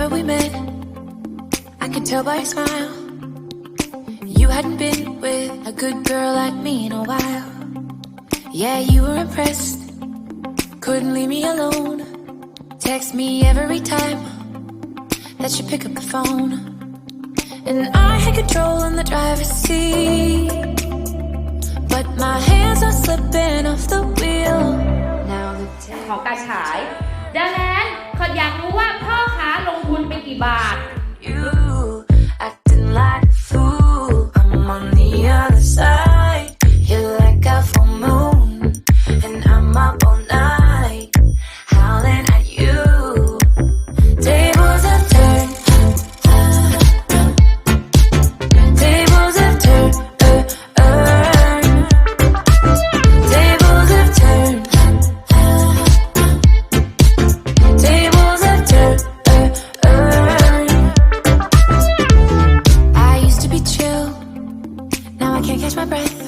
summer we met, I could tell by your smile. You hadn't been with a good girl like me in a while. Yeah, you were impressed. Couldn't leave me alone. Text me every time that you pick up the phone. And I had control in the driver's seat. But my hands are slipping off the wheel. Now the ของกาฉาย ดังนั้นคนอยากรู้ว่าพ่อ คุณไปกี่บาท catch my breath.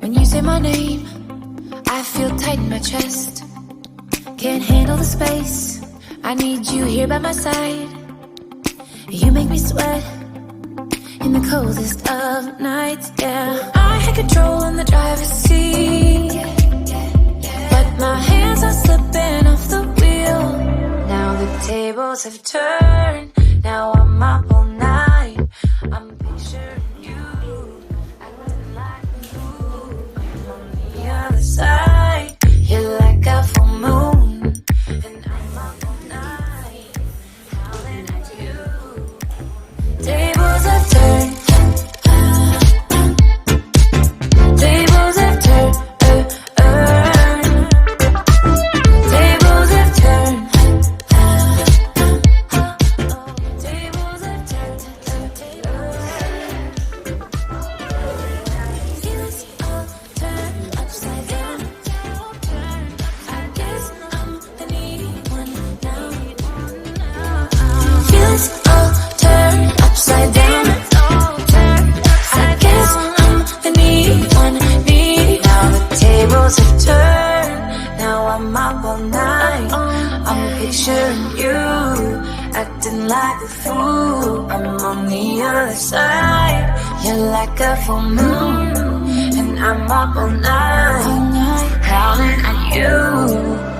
When you say my name, I feel tight in my chest. Can't handle the space. I need you here by my side. You make me sweat in the coldest of nights. Yeah, I had control in the driver's seat, but my hands are slipping off the wheel. Now the tables have turned. Now I'm up all acting like a fool. I'm on the other side. You're like a full moon, and I'm up all night, howling at you.